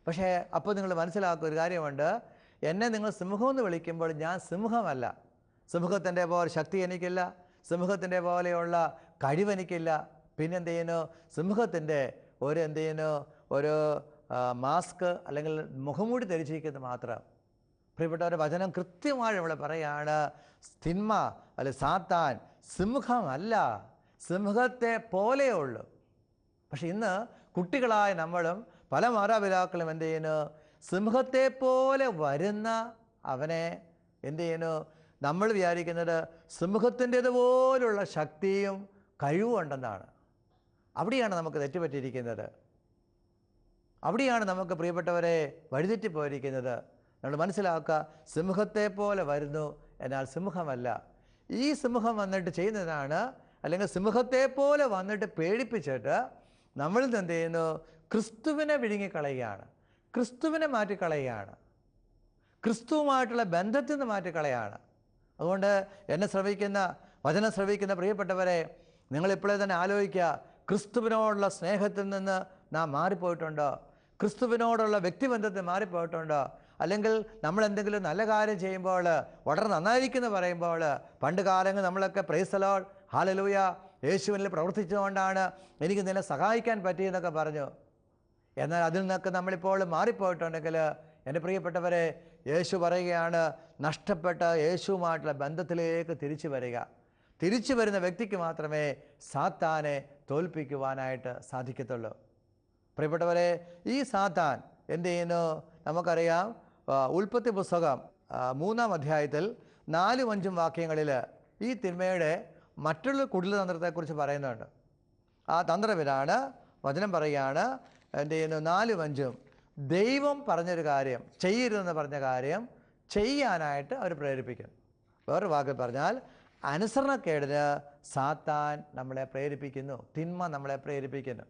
പക്ഷേ അപ്പോൾ നിങ്ങൾ മനസ്സിലാക്കുക ഒരു കാര്യമുണ്ട്. എന്നെ നിങ്ങൾ സിംഹം എന്ന് വിളിക്കുമ്പോൾ ഞാൻ സിംഹമല്ല. സിംഹത്തിന്റെ പോലെ ശക്തി എനിക്കില്ല സിംഹത്തിന്റെ പോലെയുള്ള കഴിവ് എനിക്കില്ല പിന്നെ എന്ത് ചെയ്യുന്നു സിംഹത്തിന്റെ ഒരു എന്ത് ചെയ്യുന്നു ഒരു മാസ്ക് അല്ലെങ്കിൽ മുഖംമൂടി ധരിച്ചിരിക്കുന്നത് മാത്രം. പ്രിയപ്പെട്ടവരുടെ വചനം കൃത്യമായി ഇവിടെ പറയാണ് തിന്മ അല്ലെ സാത്താൻ സിംഹമല്ല സിംഹത്തെ പോലെയേ ഉള്ളൂ പക്ഷെ ഇന്ന് കുട്ടികളായ നമ്മളും പല മാതാപിതാക്കളും എന്ത് ചെയ്യുന്നു സിംഹത്തെ പോലെ വരുന്ന അവനെ എന്ത് ചെയ്യുന്നു നമ്മൾ വിചാരിക്കുന്നത് സിംഹത്തിന്റേതുപോലുള്ള ശക്തിയും കഴിവും ഉണ്ടെന്നാണ് അവിടെയാണ് നമുക്ക് തെറ്റുപറ്റിയിരിക്കുന്നത്. അവിടെയാണ് നമുക്ക് പ്രിയപ്പെട്ടവരെ വഴിതെറ്റിപ്പോയിരിക്കുന്നത്. നമ്മൾ മനസ്സിലാക്കുക സിംഹത്തെ പോലെ വരുന്നു എന്നാൽ സിംഹമല്ല. ഈ സിംഹം വന്നിട്ട് ചെയ്യുന്നതാണ് അല്ലെങ്കിൽ സിംഹത്തെ പോലെ വന്നിട്ട് പേടിപ്പിച്ചിട്ട് നിന്ന് എന്ത് ചെയ്യുന്നു? ക്രിസ്തുവിനെ വിഴുങ്ങിക്കളയുകയാണ്. ക്രിസ്തുവിനെ മാറ്റിക്കളയുകയാണ്. ക്രിസ്തുവുമായിട്ടുള്ള ബന്ധത്തിൽ നിന്ന് മാറ്റിക്കളയാണ് അതുകൊണ്ട് എന്നെ ശ്രവിക്കുന്ന വചനം ശ്രവിക്കുന്ന പ്രിയപ്പെട്ടവരെ നിങ്ങളിപ്പോഴേ തന്നെ ആലോചിക്കുക ക്രിസ്തുവിനോടുള്ള സ്നേഹത്തിൽ നിന്ന് നാം മാറിപ്പോയിട്ടുണ്ടോ? ക്രിസ്തുവിനോടുള്ള വ്യക്തിബന്ധത്തിൽ മാറിപ്പോയിട്ടുണ്ടോ? അല്ലെങ്കിൽ നമ്മൾ എന്തെങ്കിലും നല്ല കാര്യം ചെയ്യുമ്പോൾ വളരെ നന്നായിരിക്കുന്നു പറയുമ്പോൾ പണ്ട് കാലങ്ങൾ നമ്മളൊക്കെ പ്രൈസലോൾ ഹാലലൂയ യേശുവിനിൽ പ്രവർത്തിച്ചതുകൊണ്ടാണ് എനിക്ക് നിന്നെ സഹായിക്കാൻ പറ്റിയെന്നൊക്കെ പറഞ്ഞു. എന്നാൽ അതിൽ നിന്നൊക്കെ നമ്മളിപ്പോൾ മാറിപ്പോയിട്ടുണ്ടെങ്കിൽ എന്റെ പ്രിയപ്പെട്ടവരെ യേശു പറയുകയാണ് നഷ്ടപ്പെട്ട യേശുവുമായിട്ടുള്ള ബന്ധത്തിലേക്ക് തിരിച്ചു വരിക. തിരിച്ചു വരുന്ന വ്യക്തിക്ക് മാത്രമേ സാത്താനെ തോൽപ്പിക്കുവാനായിട്ട് സാധിക്കത്തുള്ളൂ. പ്രിയപ്പെട്ടവരെ ഈ സാത്താൻ എന്ത് ചെയ്യുന്നു? നമുക്കറിയാം ഉൽപ്പത്തി പുസ്തകം മൂന്നാം അധ്യായത്തിൽ നാലും അഞ്ചും വാക്യങ്ങളിൽ ഈ തിന്മയുടെ മറ്റുള്ള കുടില തന്ത്രത്തെക്കുറിച്ച് പറയുന്നുണ്ട്. ആ തന്ത്രം ഇതാണ് വചനം പറയുകയാണ് എന്ത് ചെയ്യുന്നു? നാലും അഞ്ചും ദൈവം പറഞ്ഞൊരു കാര്യം ചെയ്യരുതെന്ന് പറഞ്ഞ കാര്യം ചെയ്യാനായിട്ട് അവർ പ്രേരിപ്പിക്കും വേറൊരു വാക്കിൽ പറഞ്ഞാൽ അനുസരണക്കേടിന് സാത്താൻ നമ്മളെ പ്രേരിപ്പിക്കുന്നു തിന്മ നമ്മളെ പ്രേരിപ്പിക്കുന്നു.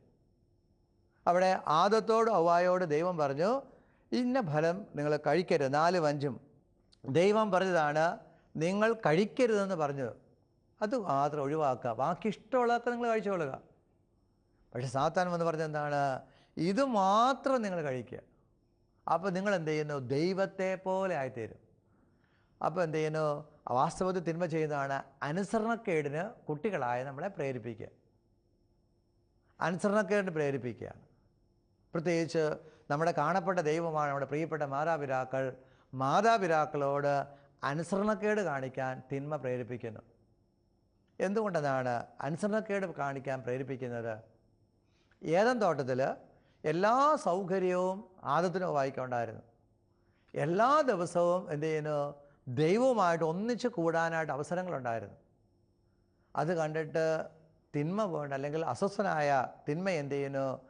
അവിടെ ആദത്തോട് ഔവായോട് ദൈവം പറഞ്ഞു ഇന്ന ഫലം നിങ്ങൾ കഴിക്കരുത് നാല് വഞ്ചും. ദൈവം പറഞ്ഞതാണ് നിങ്ങൾ കഴിക്കരുതെന്ന് പറഞ്ഞത് അത് മാത്രം ഒഴിവാക്കുക. ബാക്കി ഇഷ്ടമുള്ളതൊക്കെ നിങ്ങൾ കഴിച്ചുകൊള്ളുക പക്ഷെ സാത്താൻ എന്ന് പറഞ്ഞെന്താണ് ഇത് മാത്രം നിങ്ങൾ കഴിക്കുക. അപ്പോൾ നിങ്ങൾ എന്ത് ചെയ്യുന്നു? ദൈവത്തെ പോലെ ആയിത്തീരും. അപ്പോൾ എന്ത് ചെയ്യുന്നു? വാസ്തവത്തിൽ തിന്മ ചെയ്യുന്നതാണ് അനുസരണക്കേടിന് കുട്ടികളായ നമ്മളെ പ്രേരിപ്പിക്കുക. അനുസരണക്കേടിന് പ്രേരിപ്പിക്കുകയാണ്. പ്രത്യേകിച്ച് നമ്മുടെ കാണപ്പെട്ട ദൈവമാണ് നമ്മുടെ പ്രിയപ്പെട്ട മാതാപിതാക്കൾ മാതാപിതാക്കളോട് അനുസരണക്കേട് കാണിക്കാൻ തിന്മ പ്രേരിപ്പിക്കുന്നു. എന്തുകൊണ്ടെന്നാണ് അനുസരണക്കേട് കാണിക്കാൻ പ്രേരിപ്പിക്കുന്നത്? ഏതം തോട്ടത്തിൽ എല്ലാ സൗകര്യവും ആദത്തിനോ വായിക്കൊണ്ടായിരുന്നു എല്ലാ ദിവസവും എന്ത് ചെയ്യുന്നു? ദൈവവുമായിട്ട് ഒന്നിച്ച് കൂടാനായിട്ട് അവസരങ്ങളുണ്ടായിരുന്നു. അത് കണ്ടിട്ട് തിന്മ വേണ്ട അല്ലെങ്കിൽ അസ്വസ്ഥനായ തിന്മ എന്ത് ചെയ്യുന്നു?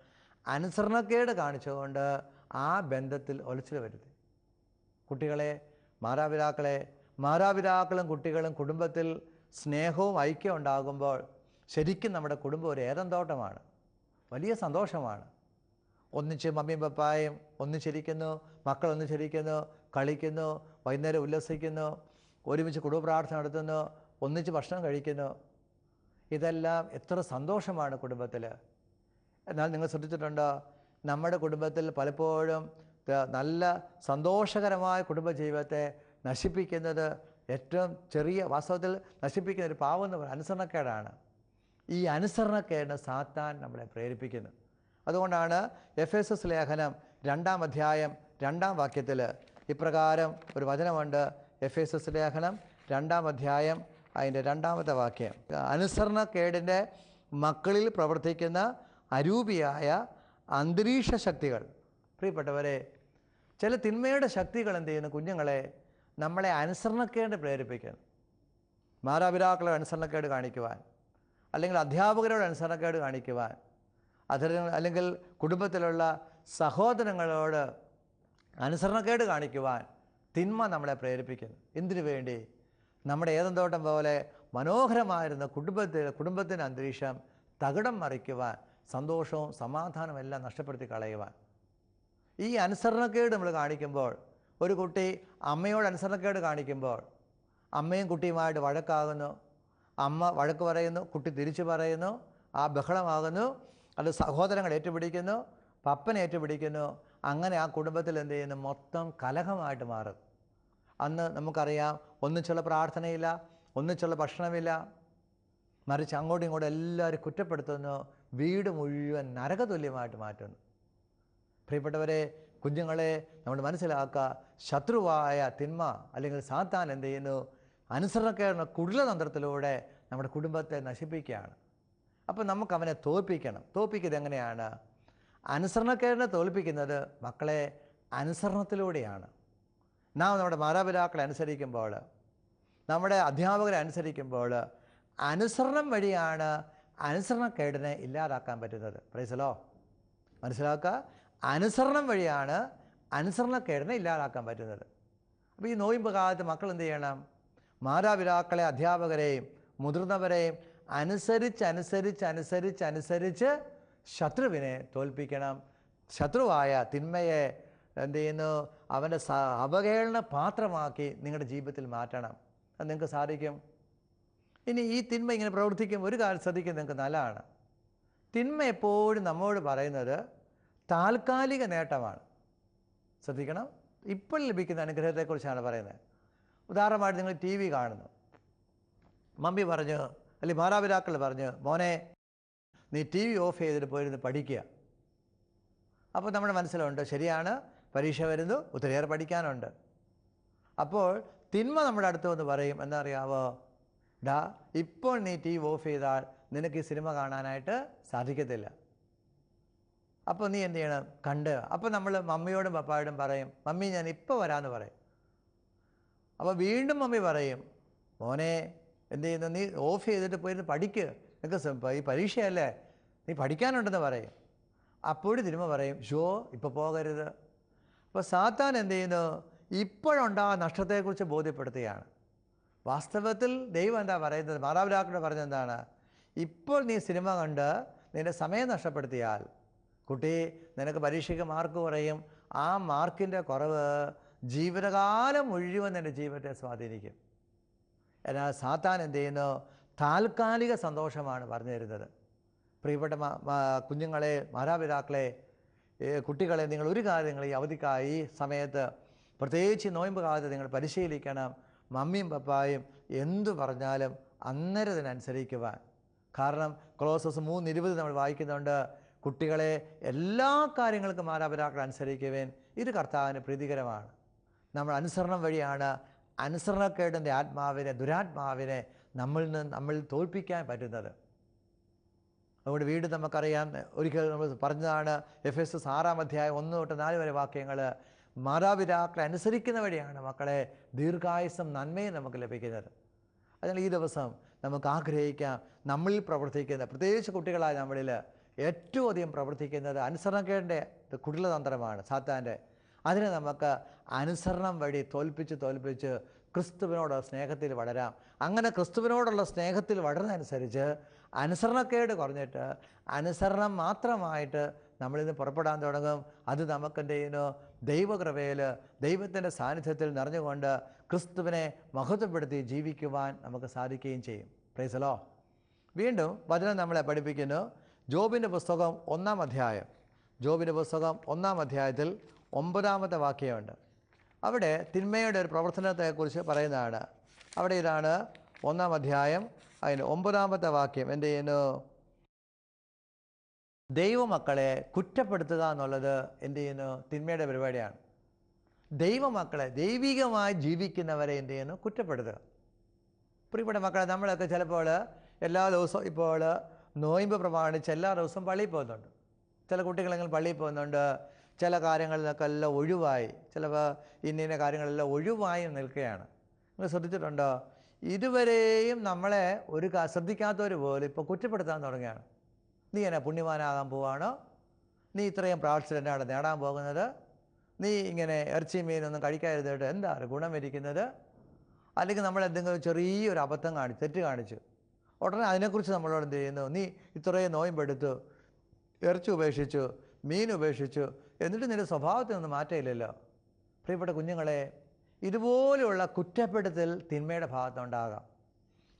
അനുസരണക്കേട് കാണിച്ചുകൊണ്ട് ആ ബന്ധത്തിൽ ഒലച്ചിൽ വരുത്തി. കുട്ടികളെ മാതാപിതാക്കളെ മാതാപിതാക്കളും കുട്ടികളും കുടുംബത്തിൽ സ്നേഹവും ഐക്യം ഉണ്ടാകുമ്പോൾ ശരിക്കും നമ്മുടെ കുടുംബം ഒരു ഏതന്തോട്ടമാണ്. വലിയ സന്തോഷമാണ്. ഒന്നിച്ച് മമ്മിയും പപ്പായും ഒന്നിച്ചിരിക്കുന്നു മക്കൾ ഒന്നിച്ചിരിക്കുന്നു കളിക്കുന്നു വൈകുന്നേരം ഉല്ലസിക്കുന്നു ഒരുമിച്ച് കുടുംബ പ്രാർത്ഥന നടത്തുന്നു ഒന്നിച്ച് ഭക്ഷണം കഴിക്കുന്നു. ഇതെല്ലാം എത്ര സന്തോഷമാണ് കുടുംബത്തിൽ. എന്നാൽ നിങ്ങൾ ശ്രദ്ധിച്ചിട്ടുണ്ടോ? നമ്മുടെ കുടുംബത്തിൽ പലപ്പോഴും നല്ല സന്തോഷകരമായ കുടുംബജീവിതത്തെ നശിപ്പിക്കുന്നത് ഏറ്റവും ചെറിയ വാസ്തവത്തിൽ നശിപ്പിക്കുന്ന ഒരു പാവം എന്ന് പറയുന്നത് അനുസരണക്കേടാണ്. ഈ അനുസരണക്കേടിന് സാത്താൻ നമ്മളെ പ്രേരിപ്പിക്കുന്നു. അതുകൊണ്ടാണ് എഫ് എസ് എസ് ലേഖനം രണ്ടാം അധ്യായം രണ്ടാം വാക്യത്തിൽ ഇപ്രകാരം ഒരു വചനമുണ്ട്. എഫ് എസ് എസ് ലേഖനം രണ്ടാം അധ്യായം അതിന്റെ രണ്ടാമത്തെ വാക്യം. അനുസരണക്കേടിന്റെ മക്കളിൽ പ്രവർത്തിക്കുന്ന അരൂപിയായ അന്തരീക്ഷ ശക്തികൾ പ്രിയപ്പെട്ടവരെ ചില തിന്മയുടെ ശക്തികൾ എന്ത് ചെയ്യുന്നു? കുഞ്ഞുങ്ങളെ നമ്മളെ അനുസരണക്കേട് പ്രേരിപ്പിക്കുന്നു. മാതാപിതാക്കളെ അനുസരണക്കേട് കാണിക്കുവാൻ അല്ലെങ്കിൽ അധ്യാപകരോട് അനുസരണക്കേട് കാണിക്കുവാൻ അതിൽ അല്ലെങ്കിൽ കുടുംബത്തിലുള്ള സഹോദരങ്ങളോട് അനുസരണക്കേട് കാണിക്കുവാൻ തിന്മ നമ്മളെ പ്രേരിപ്പിക്കുന്നു. എന്തിനു വേണ്ടി? നമ്മുടെ ഏതെന്തോട്ടം പോലെ മനോഹരമായിരുന്ന കുടുംബത്തിൽ കുടുംബത്തിന്റെ അന്തരീക്ഷം തകിടം മറിക്കുവാൻ സന്തോഷവും സമാധാനവും എല്ലാം നഷ്ടപ്പെടുത്തി കളയുവാൻ. ഈ അനുസരണക്കേട് നമ്മൾ കാണിക്കുമ്പോൾ ഒരു കുട്ടി അമ്മയോട് അനുസരണക്കേട് കാണിക്കുമ്പോൾ അമ്മയും കുട്ടിയുമായിട്ട് വഴക്കാകുന്നു. അമ്മ വഴക്ക് പറയുന്നു കുട്ടി തിരിച്ചു പറയുന്നു ആ ബഹളമാകുന്നു. അത് സഹോദരങ്ങൾ ഏറ്റുപിടിക്കുന്നു പപ്പൻ ഏറ്റുപിടിക്കുന്നു. അങ്ങനെ ആ കുടുംബത്തിൽ എന്ത് ചെയ്യുന്നു? മൊത്തം കലഹമായിട്ട് മാറും. അന്ന് നമുക്കറിയാം ഒന്നിച്ചുള്ള പ്രാർത്ഥനയില്ല ഒന്നിച്ചുള്ള ഭക്ഷണമില്ല. മറിച്ച് അങ്ങോട്ടും ഇങ്ങോട്ടും എല്ലാവരും കുറ്റപ്പെടുത്തുന്നു. വീട് മുഴുവൻ നരകതുല്യമായിട്ട് മാറ്റുന്നു. പ്രിയപ്പെട്ടവരെ കുഞ്ഞുങ്ങളെ നമ്മൾ മനസ്സിലാക്കുക ശത്രുവായ തിന്മ അല്ലെങ്കിൽ സാത്താൻ എന്ത് ചെയ്യുന്നു? അനുസരണക്കേടുന്ന കുടിലതന്ത്രത്തിലൂടെ നമ്മുടെ കുടുംബത്തെ നശിപ്പിക്കുകയാണ്. അപ്പോൾ നമുക്ക് അവനെ തോൽപ്പിക്കണം. തോൽപ്പിക്കുന്നത് എങ്ങനെയാണ്? അനുസരണക്കേടിനെ തോൽപ്പിക്കുന്നത് മക്കളെ അനുസരണത്തിലൂടെയാണ്. നാം നമ്മുടെ മാതാപിതാക്കളെ അനുസരിക്കുമ്പോൾ നമ്മുടെ അധ്യാപകരെ അനുസരിക്കുമ്പോൾ അനുസരണം വഴിയാണ് അനുസരണക്കേടിനെ ഇല്ലാതാക്കാൻ പറ്റുന്നത്. പ്രൈസലോ മനസ്സിലാക്കുക അനുസരണം വഴിയാണ് അനുസരണക്കേടിനെ ഇല്ലാതാക്കാൻ പറ്റുന്നത്. അപ്പോൾ ഈ നോയിമ്പ് കാലത്ത് മക്കൾ എന്ത് ചെയ്യണം? മാതാപിതാക്കളെ അധ്യാപകരെയും മുതിർന്നവരെയും അനുസരിച്ച് അനുസരിച്ച് അനുസരിച്ച് അനുസരിച്ച് ശത്രുവിനെ തോൽപ്പിക്കണം. ശത്രുവായ തിന്മയെ എന്ത് ചെയ്യുന്നു? അവന്റെ അവഹേളന പാത്രമാക്കി നിങ്ങളുടെ ജീവിതത്തിൽ മാറ്റണം. അത് നിങ്ങൾക്ക് സാധിക്കും. ഇനി ഈ തിന്മ ഇങ്ങനെ പ്രവർത്തിക്കും. ഒരു കാലം ശ്രദ്ധിക്കും നിങ്ങൾക്ക് നല്ലതാണ്. തിന്മ എപ്പോഴും നമ്മോട് പറയുന്നത് താൽക്കാലിക നേട്ടമാണ്. ശ്രദ്ധിക്കണം. ഇപ്പോൾ ലഭിക്കുന്ന അനുഗ്രഹത്തെക്കുറിച്ചാണ് പറയുന്നത്. ഉദാഹരണമായിട്ട് നിങ്ങൾ ടി വി കാണുന്നു. മമ്മി പറഞ്ഞു അല്ലെങ്കിൽ മാതാപിതാക്കൾ പറഞ്ഞ് മോനെ നീ ടി വി ഓഫ് ചെയ്തിട്ട് പോയിരുന്ന് പഠിക്കുക. അപ്പോൾ നമ്മുടെ മനസ്സിലുണ്ട് ശരിയാണ് പരീക്ഷ വരുന്നു ഒത്തിരിയേറെ പഠിക്കാനുണ്ട്. അപ്പോൾ തിന്മ നമ്മുടെ അടുത്ത് വന്ന് പറയും എന്നറിയാവോ ഡാ ഇപ്പോൾ നീ ടി വി ഓഫ് ചെയ്താൽ നിനക്ക് ഈ സിനിമ കാണാനായിട്ട് സാധിക്കത്തില്ല. അപ്പോൾ നീ എന്ത് ചെയ്യണം? കണ്ട്. അപ്പോൾ നമ്മൾ മമ്മിയോടും പപ്പായോടും പറയും മമ്മി ഞാൻ ഇപ്പോൾ വരാമെന്ന് പറയും. അപ്പോൾ വീണ്ടും മമ്മി പറയും മോനെ എന്ത് ചെയ്യുന്ന? നീ ഓഫ് ചെയ്തിട്ട് പോയിരുന്ന് പഠിക്ക്. നിനക്ക് ഈ പരീക്ഷയല്ലേ? നീ പഠിക്കാനുണ്ടെന്ന് പറയും. അപ്പോഴും തിരുമ പറയും ഷോ ഇപ്പോൾ പോകരുത്. അപ്പോൾ സാത്താൻ എന്ത് ചെയ്യുന്നു? ഇപ്പോഴുണ്ടാ നഷ്ടത്തെക്കുറിച്ച് ബോധ്യപ്പെടുത്തുകയാണ്. വാസ്തവത്തിൽ ദൈവം എന്താ പറയുന്നത്? മാതാപിതാക്കളോട് പറഞ്ഞത് എന്താണ്? ഇപ്പോൾ നീ സിനിമ കണ്ട് നിന്റെ സമയം നഷ്ടപ്പെടുത്തിയാൽ കുട്ടി നിനക്ക് പരീക്ഷയ്ക്ക് മാർക്ക് കുറയും. ആ മാർക്കിന്റെ കുറവ് ജീവിതകാലം മുഴുവൻ നിന്റെ ജീവിതത്തെ സ്വാധീനിക്കും. എന്നാൽ സാത്താൻ എന്ത് ചെയ്യുന്നു? താൽക്കാലിക സന്തോഷമാണ് പറഞ്ഞു തരുന്നത്. പ്രിയപ്പെട്ട കുഞ്ഞുങ്ങളെ മാതാപിതാക്കളെ കുട്ടികളെ നിങ്ങൾ ഒരു കാര്യം നിങ്ങൾ ഈ അവധിക്കായി സമയത്ത് പ്രത്യേകിച്ച് നോയമ്പ് കാലത്ത് നിങ്ങൾ പരിശീലിക്കണം. മമ്മിയും പപ്പായും എന്തു പറഞ്ഞാലും അന്നേരത്തിനനുസരിക്കുവാൻ. കാരണം ക്ലോസസ് മൂന്ന് ഇരുപത് നമ്മൾ വായിക്കുന്നുണ്ട്. കുട്ടികളെ എല്ലാ കാര്യങ്ങൾക്കും മാതാപിതാക്കൾ അനുസരിക്കുവാൻ. ഇത് കർത്താവിന് പ്രീതികരമാണ്. നമ്മൾ അനുസരണം വഴിയാണ് അനുസരണക്കേടിന്റെ ആത്മാവിനെ ദുരാത്മാവിനെ നമ്മളിൽ നിന്ന് നമ്മൾ തോൽപ്പിക്കാൻ പറ്റുന്നത്. അതുകൊണ്ട് വീണ്ടും നമുക്കറിയാം ഒരിക്കൽ നമ്മൾ പറഞ്ഞതാണ് എഫ് എസ് ആറാം അധ്യായം ഒന്ന് തൊട്ട് നാല് വരെ വാക്യങ്ങൾ മാതാപിതാക്കളെ അനുസരിക്കുന്ന വഴിയാണ് മക്കളെ ദീർഘായുസം നന്മയും നമുക്ക് ലഭിക്കുന്നത്. അതിനാൽ ഈ ദിവസം നമുക്ക് ആഗ്രഹിക്കാം നമ്മളിൽ പ്രവർത്തിക്കുന്ന പ്രത്യേകിച്ച് കുട്ടികളായ നമ്മളിൽ ഏറ്റവും അധികം പ്രവർത്തിക്കുന്നത് അനുസരണക്കേടിന്റെ കുടിലതന്ത്രമാണ് സാത്താന്റെ അതിനെ നമുക്ക് അനുസരണം വഴി തോൽപ്പിച്ച് തോൽപ്പിച്ച് ക്രിസ്തുവിനോട് സ്നേഹത്തിൽ വളരാം. അങ്ങനെ ക്രിസ്തുവിനോടുള്ള സ്നേഹത്തിൽ വളരുന്നതനുസരിച്ച് അനുസരണക്കേട് കുറഞ്ഞിട്ട് അനുസരണം മാത്രമായിട്ട് നമ്മളിന്ന് പുറപ്പെടാൻ തുടങ്ങും. അത് നമുക്കെന്റെ ദൈവകൃപയിൽ ദൈവത്തിന്റെ സാന്നിധ്യത്തിൽ നിറഞ്ഞുകൊണ്ട് ക്രിസ്തുവിനെ മഹത്വപ്പെടുത്തി ജീവിക്കുവാൻ നമുക്ക് സാധിക്കുകയും ചെയ്യും. പ്രൈസലോ വീണ്ടും വചനം നമ്മളെ പഠിപ്പിക്കുന്നു. ജോബിന്റെ പുസ്തകം ഒന്നാം അധ്യായം. ജോബിന്റെ പുസ്തകം ഒന്നാം അധ്യായത്തിൽ ഒമ്പതാമത്തെ വാക്യമുണ്ട്. അവിടെ തിന്മയുടെ ഒരു പ്രവർത്തനത്തെക്കുറിച്ച് പറയുന്നതാണ്. അവിടെ ഇതാണ് ഒന്നാം അധ്യായം അതിന് ഒമ്പതാമത്തെ വാക്യം. എന്ത് ചെയ്യുന്നു? ദൈവമക്കളെ കുറ്റപ്പെടുത്തുക എന്നുള്ളത് എന്ത് ചെയ്യുന്നു? തിന്മയുടെ പരിപാടിയാണ്. ദൈവമക്കളെ ദൈവികമായി ജീവിക്കുന്നവരെ എന്ത് ചെയ്യുന്നു? കുറ്റപ്പെടുത്തുക. പ്രിയപ്പെട്ട മക്കളെ നമ്മളൊക്കെ ചിലപ്പോൾ എല്ലാ ദിവസവും ഇപ്പോൾ നോയിമ്പ് പ്രമാണിച്ച് എല്ലാ ദിവസവും പള്ളിയിൽ പോകുന്നുണ്ട്. ചില കുട്ടികളെങ്കിലും പള്ളിയിൽ പോകുന്നുണ്ട്. ചില കാര്യങ്ങളിൽ നിന്നൊക്കെ എല്ലാം ഒഴിവായി ചിലപ്പോൾ ഇന്ന ഇന്ന കാര്യങ്ങളെല്ലാം ഒഴിവായി നിൽക്കുകയാണ്. നിങ്ങൾ ശ്രദ്ധിച്ചിട്ടുണ്ടോ? ഇതുവരെയും നമ്മളെ ഒരു ശ്രദ്ധിക്കാത്തവർ പോലും ഇപ്പോൾ കുറ്റപ്പെടുത്താൻ തുടങ്ങിയാണ് നീ എന്നെ പുണ്യവാനാകാൻ പോവാണോ? നീ ഇത്രയും പ്രാർത്ഥനയാണ് നേടാൻ പോകുന്നത്? നീ ഇങ്ങനെ ഇറച്ചി മീനൊന്നും കഴിക്കാതിരുന്നിട്ട് എന്താ ഗുണം ഇരിക്കുന്നത്? അല്ലെങ്കിൽ നമ്മൾ എന്തെങ്കിലും ചെറിയൊരു അബദ്ധം കാണിച്ചു തെറ്റ് കാണിച്ചു ഉടനെ അതിനെക്കുറിച്ച് നമ്മളോട് എന്ത് ചെയ്യുന്നു? നീ ഇത്രയും നോയമ്പെടുത്തു ഇറച്ചി ഉപേക്ഷിച്ചു മീൻ ഉപേക്ഷിച്ചു എന്നിട്ട് നിന്റെ സ്വഭാവത്തിൽ നിന്ന് മാറ്റമില്ലല്ലോ. പ്രിയപ്പെട്ട കുഞ്ഞുങ്ങളെ ഇതുപോലെയുള്ള കുറ്റപ്പെടുത്തൽ തിന്മയുടെ ഭാഗത്തുണ്ടാകാം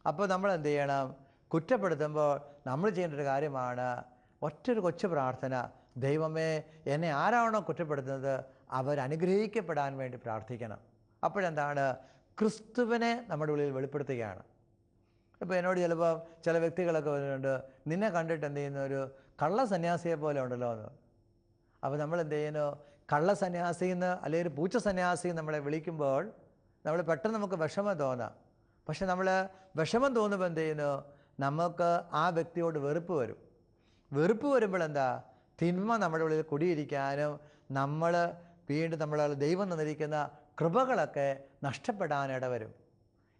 അപ്പോൾ നമ്മൾ എന്ത് ചെയ്യണം? കുറ്റപ്പെടുത്തുമ്പോൾ നമ്മൾ ചെയ്യേണ്ട ഒരു കാര്യമാണ് ഒറ്റൊരു കൊച്ചു പ്രാർത്ഥന. ദൈവമേ എന്നെ ആരാണോ കുറ്റപ്പെടുത്തുന്നത് അവരനുഗ്രഹിക്കപ്പെടാൻ വേണ്ടി പ്രാർത്ഥിക്കണം. അപ്പോഴെന്താണ്? ക്രിസ്തുവിനെ നമ്മുടെ ഉള്ളിൽ വെളിപ്പെടുത്തുകയാണ്. ഇപ്പോൾ എന്നോട് ചിലപ്പോൾ ചില വ്യക്തികളൊക്കെ വരുന്നുണ്ട് നിന്നെ കണ്ടിട്ട് എന്ത് ചെയ്യുന്ന? ഒരു കള്ള സന്യാസിയെ പോലെ ഉണ്ടല്ലോ എന്ന്. അപ്പോൾ നമ്മൾ എന്ത് ചെയ്യുന്നു? കള്ള സന്യാസി എന്ന് അല്ലെങ്കിൽ ഒരു പൂച്ച സന്യാസി നമ്മളെ വിളിക്കുമ്പോൾ നമ്മൾ പെട്ടെന്ന് നമുക്ക് വിഷമം തോന്നാം. പക്ഷെ നമ്മൾ വിഷമം തോന്നുമ്പോൾ എന്ത് ചെയ്യുന്നു? നമുക്ക് ആ വ്യക്തിയോട് വെറുപ്പ് വരും. വെറുപ്പ് വരുമ്പോൾ എന്താ? തിന്മ നമ്മുടെ ഉള്ളിൽ കുടിയിരിക്കാനും നമ്മൾ വീണ്ടും നമ്മൾ ദൈവം തന്നിരിക്കുന്ന കൃപകളൊക്കെ നഷ്ടപ്പെടാനിട വരും.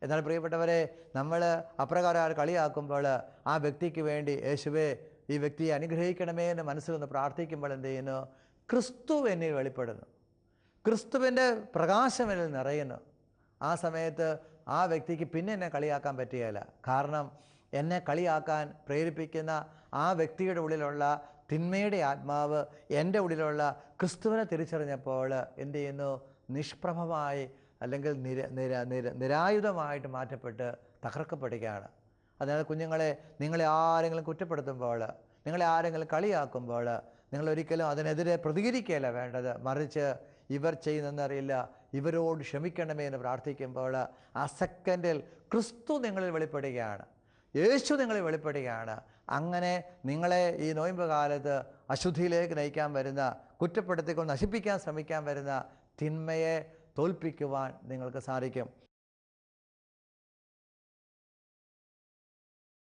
എന്നാൽ പ്രിയപ്പെട്ടവരെ നമ്മൾ അപ്രകാരം കളിയാക്കുമ്പോൾ ആ വ്യക്തിക്ക് വേണ്ടി യേശുവേ ഈ വ്യക്തിയെ അനുഗ്രഹിക്കണമേ എന്ന് മനസ്സിൽ നിന്ന് പ്രാർത്ഥിക്കുമ്പോൾ എന്ത് ചെയ്യുന്നു? ക്രിസ്തു എന്നിൽ വെളിപ്പെടുന്നു. ക്രിസ്തുവിന്റെ പ്രകാശം എന്നിൽ നിറയുന്നു. ആ സമയത്ത് ആ വ്യക്തിക്ക് പിന്നെ എന്നെ കളിയാക്കാൻ പറ്റുകയില്ല. കാരണം എന്നെ കളിയാക്കാൻ പ്രേരിപ്പിക്കുന്ന ആ വ്യക്തിയുടെ ഉള്ളിലുള്ള തിന്മയുടെ ആത്മാവ് എന്റെ ഉള്ളിലുള്ള ക്രിസ്തുവിനെ തിരിച്ചറിഞ്ഞപ്പോൾ എന്ത് ചെയ്യുന്നു? നിഷ്പ്രഭമായി അല്ലെങ്കിൽ നിര നിര നിര നിരായുധമായിട്ട് മാറ്റപ്പെട്ട് തകർക്കപ്പെടുകയാണ്. അതിനാൽ കുഞ്ഞുങ്ങളെ നിങ്ങളെ ആരെങ്കിലും കുറ്റപ്പെടുത്തുമ്പോൾ നിങ്ങളെ ആരെങ്കിലും കളിയാക്കുമ്പോൾ നിങ്ങൾ ഒരിക്കലും അതിനെതിരെ പ്രതികരിക്കുകയല്ല വേണ്ടത്. മറിച്ച് ഇവർ ചെയ്യുന്നതെന്നറിയില്ല. ഇവരോട് ക്ഷമിക്കണമേ എന്ന് പ്രാർത്ഥിക്കുമ്പോൾ ആ സെക്കൻഡിൽ ക്രിസ്തു നിങ്ങളിൽ വെളിപ്പെടുകയാണ്. യേശു നിങ്ങളിൽ വെളിപ്പെടുകയാണ്. അങ്ങനെ നിങ്ങളെ ഈ നോയമ്പ് കാലത്ത് അശുദ്ധിയിലേക്ക് നയിക്കാൻ വരുന്ന കുറ്റപ്പെടുത്തിക്കൊണ്ട് നശിപ്പിക്കാൻ ശ്രമിക്കാൻ വരുന്ന തിന്മയെ തോൽപ്പിക്കുവാൻ നിങ്ങൾക്ക് സാധിക്കും.